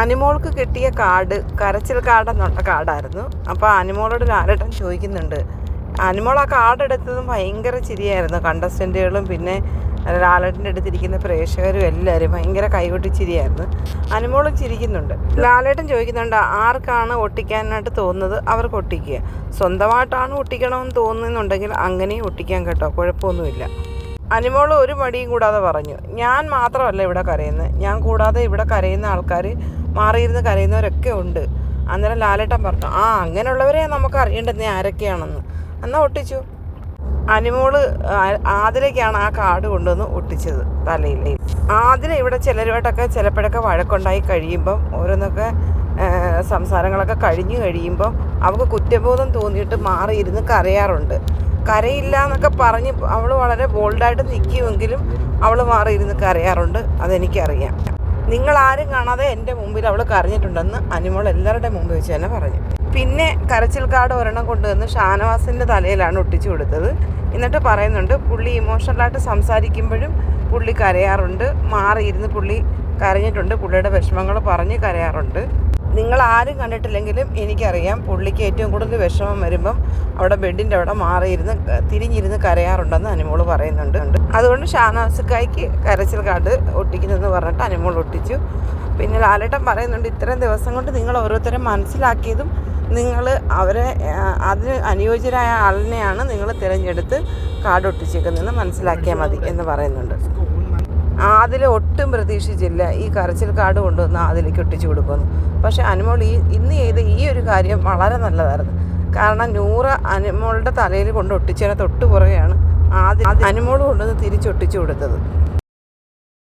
അനിമോൾക്ക് കിട്ടിയ കാർഡ് കരച്ചിൽ കാർഡെന്നുള്ള കാർഡായിരുന്നു. അപ്പോൾ അനിമോളോട് ലാലേട്ടൻ ചോദിക്കുന്നുണ്ട്. അനിമോൾ ആ കാർഡ് എടുത്തതും ഭയങ്കര ചിരിയായിരുന്നു. കണ്ടസ്റ്റന്റുകളും പിന്നെ ലാലേട്ടന്റെ അടുത്തിരിക്കുന്ന പ്രേക്ഷകരും എല്ലാവരും ഭയങ്കര കൈകൊട്ടി ചിരിയായിരുന്നു. അനുമോളും ചിരിക്കുന്നുണ്ട്. ലാലേട്ടൻ ചോദിക്കുന്നുണ്ട് ആർക്കാണ് ഒട്ടിക്കാനായിട്ട് തോന്നുന്നത്? അവർക്ക് ഒട്ടിക്കുക. സ്വന്തമായിട്ടാണ് ഒട്ടിക്കണമെന്ന് തോന്നുന്നുണ്ടെങ്കിൽ അങ്ങനെയും ഒട്ടിക്കാൻ കേട്ടോ. കുഴപ്പമൊന്നുമില്ല. അനുമോൾ ഒരു മടിയും കൂടാതെ പറഞ്ഞു ഞാൻ മാത്രമല്ല ഇവിടെ കരയുന്നത്. ഞാൻ കൂടാതെ ഇവിടെ കരയുന്ന ആൾക്കാർ മാറിയിരുന്ന് കരയുന്നവരൊക്കെ ഉണ്ട്. അന്നേരം ലാലേട്ടൻ പറഞ്ഞു ആ അങ്ങനെയുള്ളവരെ നമുക്ക് അറിയേണ്ടത് ആരൊക്കെയാണെന്ന്. എന്നാൽ ഒട്ടിച്ചു. അനിമോൾ ആതിലേക്കാണ് ആ കാർഡ് കൊണ്ടുവന്ന് ഒട്ടിച്ചത് തലയിൽ. ആദില ഇവിടെ ചിലരുമായിട്ടൊക്കെ ചിലപ്പോഴൊക്കെ വഴക്കുണ്ടായി കഴിയുമ്പം ഓരോന്നൊക്കെ സംസാരങ്ങളൊക്കെ കഴിഞ്ഞു കഴിയുമ്പം അവൾക്ക് കുറ്റബോധം തോന്നിയിട്ട് മാറിയിരുന്ന് കരയാറുണ്ട്. കരയില്ല എന്നൊക്കെ പറഞ്ഞ് അവൾ വളരെ ബോൾഡായിട്ട് നിൽക്കുമെങ്കിലും അവൾ മാറിയിരുന്ന് കരയാറുണ്ട് അതെനിക്കറിയാം. നിങ്ങൾ ആരും കാണാതെ എന്റെ മുമ്പിൽ അവൾ കരഞ്ഞിട്ടുണ്ടെന്ന് അനിമോൾ എല്ലാവരുടെ മുമ്പിൽ വെച്ച് തന്നെ പറഞ്ഞു. പിന്നെ കരച്ചിൽ കാർഡ് ഒരെണ്ണം കൊണ്ടുവന്ന് ഷാനവാസിന്റെ തലയിലാണ് ഒട്ടിച്ചു കൊടുത്തത്. എന്നിട്ട് പറയുന്നുണ്ട് പുള്ളി ഇമോഷണലായിട്ട് സംസാരിക്കുമ്പോഴും പുള്ളി കരയാറുണ്ട്. മാറിയിരുന്ന് പുള്ളി കരഞ്ഞിട്ടുണ്ട്. പുള്ളിയുടെ വിഷമങ്ങൾ പറഞ്ഞ് കരയാറുണ്ട്. നിങ്ങൾ ആരും കണ്ടിട്ടില്ലെങ്കിലും എനിക്കറിയാം. പുള്ളിക്ക് ഏറ്റവും കൂടുതൽ വിഷമം വരുമ്പം അവിടെ ബെഡിന്റെ അവിടെ മാറിയിരുന്ന് തിരിഞ്ഞിരുന്ന് കരയാറുണ്ടെന്ന് അനിമോൾ പറയുന്നുണ്ട്. അതുകൊണ്ട് ഷാനാസിക്കായ്ക്ക് കരച്ചിൽ കാട് ഒട്ടിക്കുന്നതെന്ന് പറഞ്ഞിട്ട് അനിമോൾ ഒട്ടിച്ചു. പിന്നെ ലാലേട്ടൻ പറയുന്നുണ്ട് ഇത്രയും ദിവസം കൊണ്ട് നിങ്ങൾ ഓരോരുത്തരെ മനസ്സിലാക്കിയതും നിങ്ങൾ അവരെ അതിന് അനുയോജ്യരായ ആളിനെയാണ് നിങ്ങൾ തിരഞ്ഞെടുത്ത് കാർഡ് ഒട്ടിച്ചേക്കുന്നതെന്ന് മനസ്സിലാക്കിയാൽ മതി എന്ന് പറയുന്നുണ്ട്. അതിൽ ഒട്ടും പ്രതീക്ഷിച്ചില്ല. ഈ കരച്ചിൽ കാർഡ് കൊണ്ടുവന്ന് അതിലേക്ക് ഒട്ടിച്ചു കൊടുക്കുന്നു. പക്ഷേ അനിമോൾ ഈ ഇന്ന് ചെയ്ത ഈ ഒരു കാര്യം വളരെ നല്ലതായിരുന്നു. കാരണം നൂറ് അനിമോളുടെ തലയിൽ കൊണ്ട് ഒട്ടിച്ചതിനെ തൊട്ട് പുറകെയാണ് ആദ്യം അനിമോൾ കൊണ്ടുവന്ന് തിരിച്ചൊട്ടിച്ചു കൊടുത്തത്.